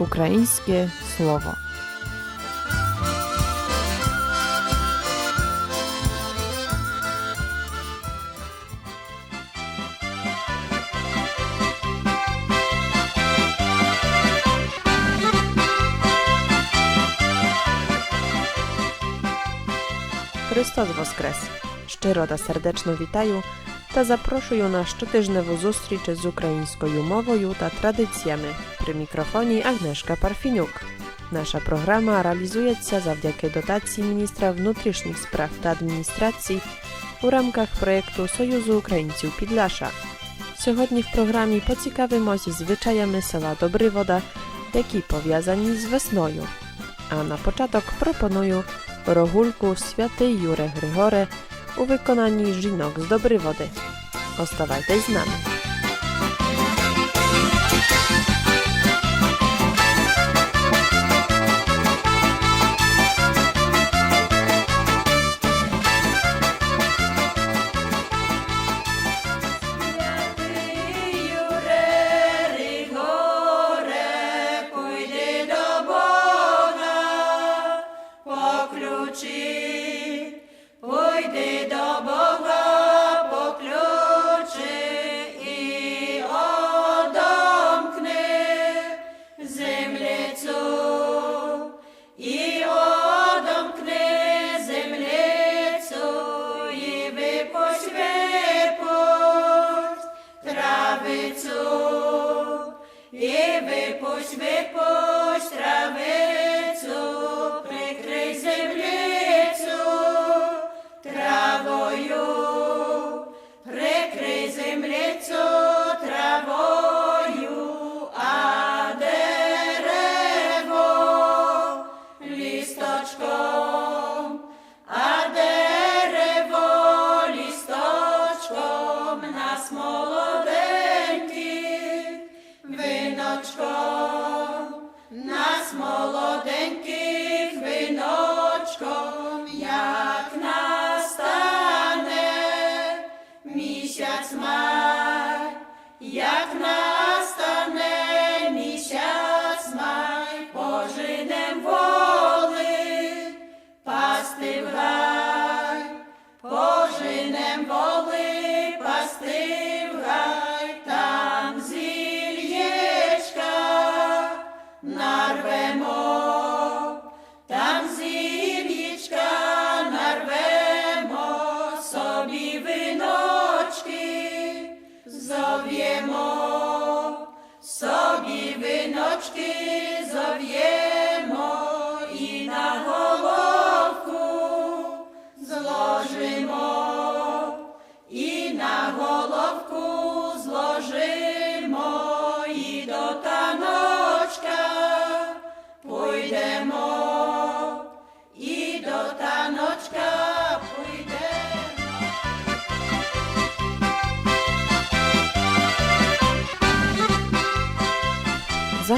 ukraińskie słowo. Chrystus Woskres! Szczero da serdeczno witaju та запрошую на щотижневу зустріч з українською мовою та традиціями. При мікрофоні Агнешка Парфінюк. Наша програма реалізується завдяки дотації міністра внутрішніх справ та адміністрації у рамках проєкту Союзу українців Підляша. Сьогодні в програмі поцікавимося звичаями села Добривода, які пов'язані з весною. А на початок пропоную рогульку Святий Юре Григоре у виконанні жінок з Добриводи. Оставайтесь з нами. Пойди і випусть, випусть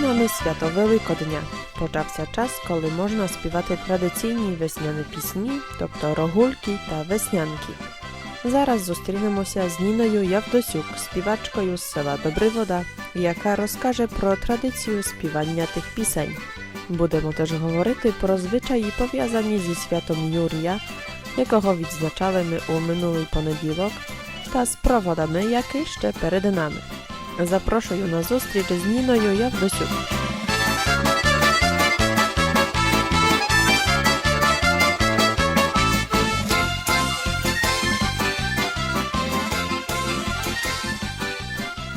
За нами свято Великодня. Почався час, коли можна співати традиційні весняні пісні, тобто рогульки та веснянки. Зараз зустрінемося з Ніною Явдосюк, співачкою з села Добривода, яка розкаже про традицію співання тих пісень. Будемо теж говорити про звичаї пов'язані зі святом Юрія, якого відзначали ми у минулий понеділок, та з проводами, які ще перед нами. Запрошую на зустріч з Ніною Явдосюк.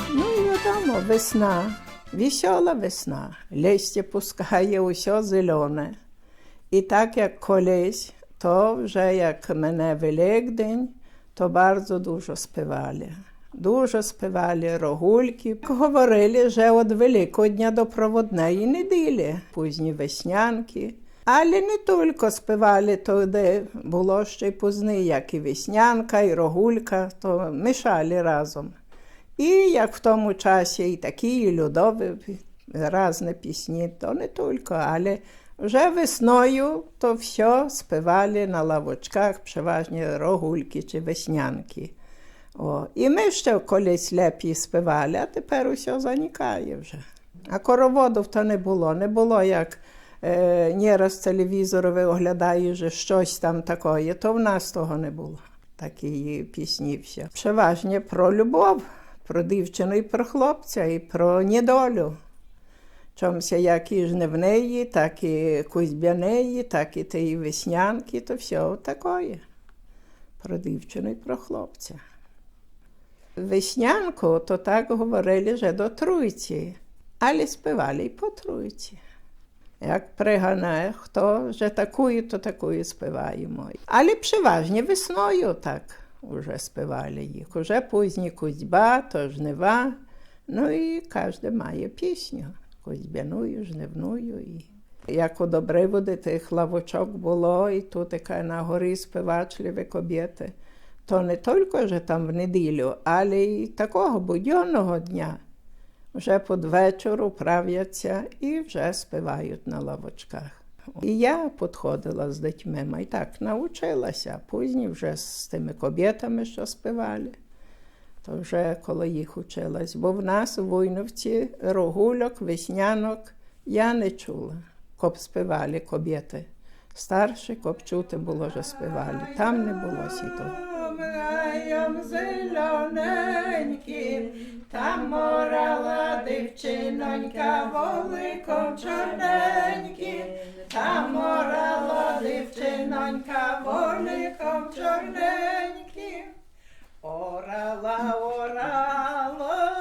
Ну і відомо, весна, весела весна, листя пускає усе зелене. І так як колись, то вже як мене Великдень, то bardzo дуже співали. Дуже співали рогульки. Говорили вже від Великодня до проводної неділі, пізні веснянки. Але не тільки співали тоді, було ще й пізні, як і веснянка, і рогулька, то мішали разом. І як в тому часі і такі і людові різні пісні, то не тільки, але вже весною то все співали на лавочках, переважно рогульки чи веснянки. О, і ми ще колись лепі співали, а тепер усе заникає вже. А короводів то не було. Не було як е, не раз телевізору ви оглядаєш що щось там таке, то в нас того не було. Такі пісні все. Переважно про любов, про дівчину і про хлопця, і про недолю. Чомся як і жнивнеї, так і кузьбянеї, так і тієї веснянки, то все таке. Про дівчину і про хлопця. Веснянку то так говорили вже до тройці, але співали і по тройці. Як пригане, хто вже такою, то такою співаємо. Але переважно весною так вже співали їх. Уже пізні кузьба, то жнива. Ну і кожен має пісню. Кузьбяною, жнивною. І... Як у Добриводи тих лавочок було, і тут така на горі співачливі кобєти, то не тільки вже там в неділю, але й такого буденного дня. Вже під вечору правляться і вже співають на лавочках. І я підходила з дітьми, а й так навчилася. Пізні вже з тими кобєтами, що співали. То вже коли їх училась. Бо в нас у Войновці рогульок, веснянок я не чула, коп співали кобєти. Старші коп чути було, що співали. Там не було сітого. Гаєм зелененьким, там морала дівчинонька воликом чорненьким, там морала дівчинонька воликом чорненьким. Орала, орала,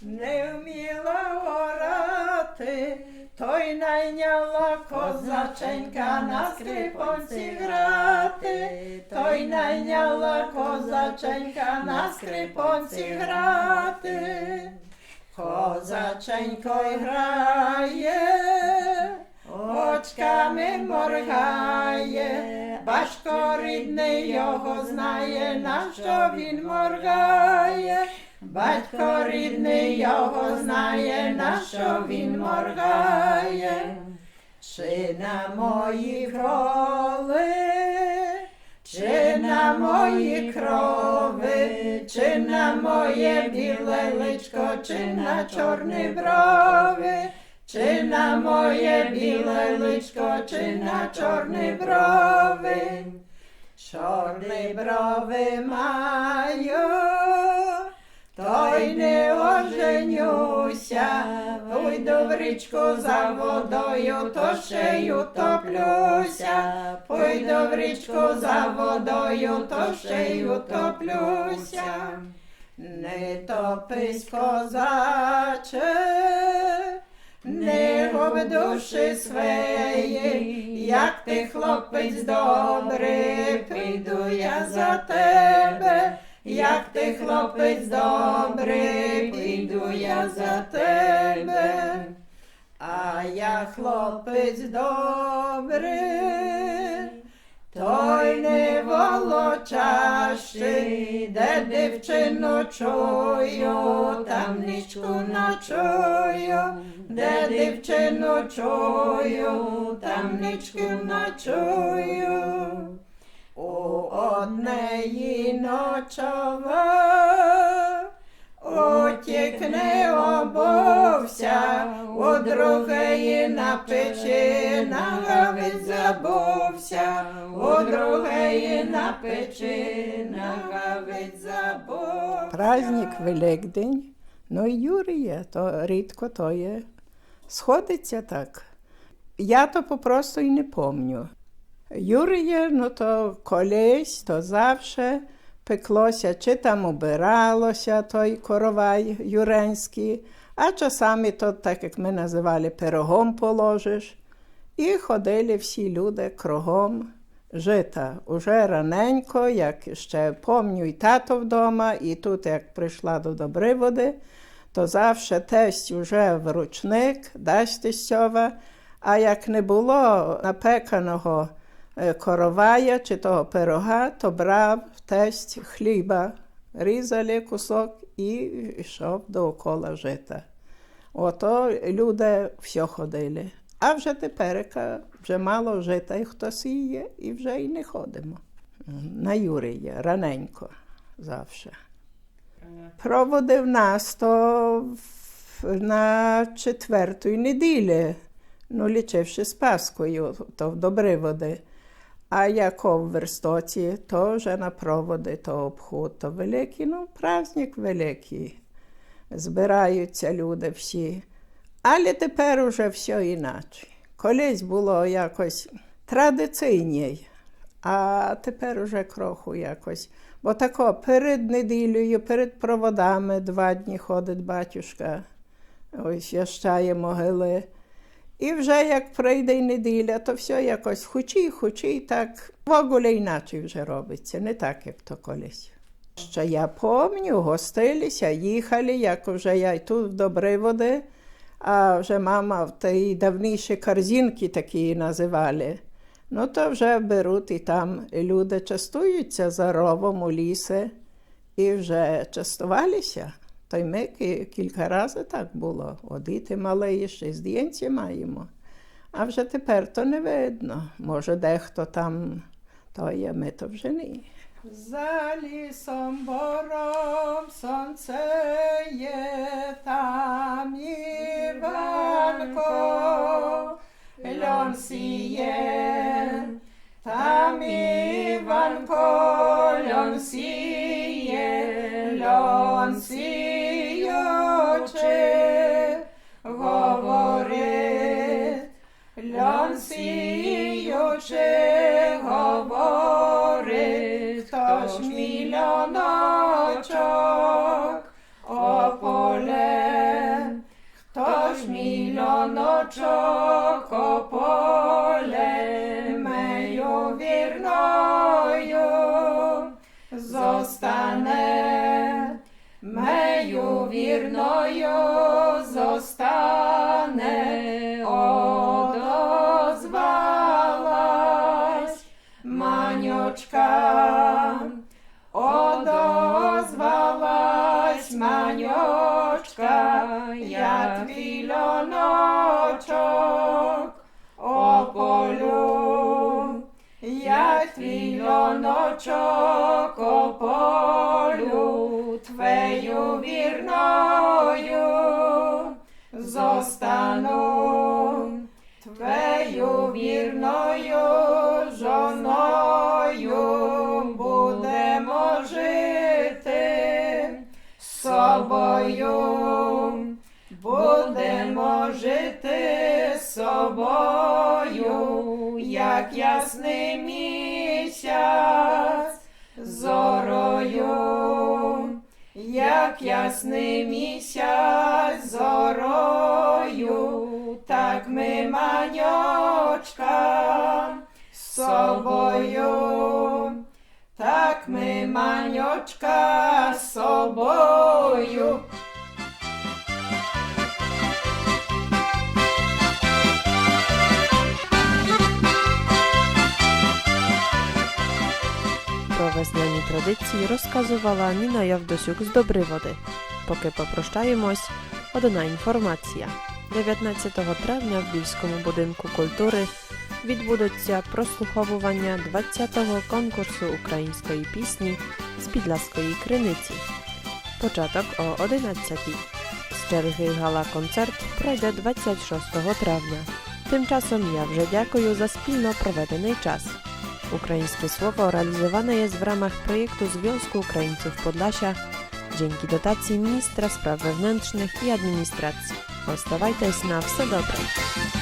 не вміла орати, той найняла козаченька на скрипонці грати, той найняла козаченька на скрипонці грати. Козаченько грає, очками моргає, батько рідний його знає, на що він моргає. Батько рідний його знає, на що він моргає. Чи на мої крови, чи на мої крови, чи на моє біле личко, чи на чорні брови, чи на моє біле личко, чи на чорні брови, чорні брови маю. Той не оженюся, пойду в річку за водою, то ще й утоплюся, пойду в річку за водою, то ще й утоплюся. Не топись, козаче, не губ душі своєї, як ти хлопець добрий, піду я за тебе. Як ти хлопець добрий, піду я за тебе, а я хлопець добрий, той не волочащий, де дівчину чую, там нічку ночую, де дівчину чую, там нічку ночую. У однеї ночова утікне обувся, у другої на печі нагавить забувся, у другої на печі нагавить забувся. Праздник Великдень, ну і Юрія, то рідко то є. Сходиться так. Я то попросту і не помню. Юрія, ну то колись, то завше пеклося, чи там убиралося той коровай юренський, а часами то, так як ми називали, пирогом положиш. І ходили всі люди кругом жита. Уже раненько, як ще помню, і тато вдома, і тут, як прийшла до Добриводи, то завше тесть уже в ручник, дасть тестьова, а як не було напеканого е, коровая чи того пирога, то брав тесть хліба, різали кусок і йшов довкола жита. Ото люди все ходили. А вже теперка вже мало жита, і хто сіє, і вже й не ходимо. На Юрія, раненько завше. Проводив нас, то на четвертої неділі, ну, лічивши з Паскою, то в Добриводи. А як в Верстоці, то вже на проводи, то обход, то великий, ну, праздник великий. Збираються люди всі. Але тепер уже все інакше. Колись було якось традиційніше, а тепер уже кроху якось. Бо тако перед неділею, перед проводами два дні ходить батюшка, ось ящає могили. І вже як прийде неділя, то все якось хочі, хочі, так в огулі іначе вже робиться, не так, як то колись. Що я пам'ятаю, гостилися, їхали, як вже я й тут в Добриводи, а вже мама в ті давніші корзинки такі називали. Ну, то вже беруть і там люди частуються за ровом у лісі і вже частувалися. То й ми кілька разів так було. О, діти мали, ще здійснці маємо. А вже тепер то не видно. Може, дехто там, то є, ми то вже ні. За лісом бором сонце є, там Іванко, льон сіє, там Іванко, льон сіє, мій льоночок ополе, мею вірною. Зостане, мею вірною льоночок ополю, твею вірною зостану, твею вірною жоною будемо жити. Собою, будемо жити собою, як ясний місяць зорою, як ясний місяць зорою, так ми маньочка з собою, так ми маньочка собою. Весняні традиції розказувала Ніна Явдосюк з Добриводи. Поки попрощаємось, одна інформація. 19 травня в Більському будинку культури відбудеться прослуховування 20-го конкурсу української пісні з Підласької криниці. Початок о 11-й. З черги гала-концерт пройде 26 травня. Тим часом я вже дякую за спільно проведений час. Ukraińskie słowo realizowane jest w ramach projektu Związku Ukraińców Podlasia dzięki dotacji Ministra Spraw Wewnętrznych i Administracji. Ostavajte na wse dobre.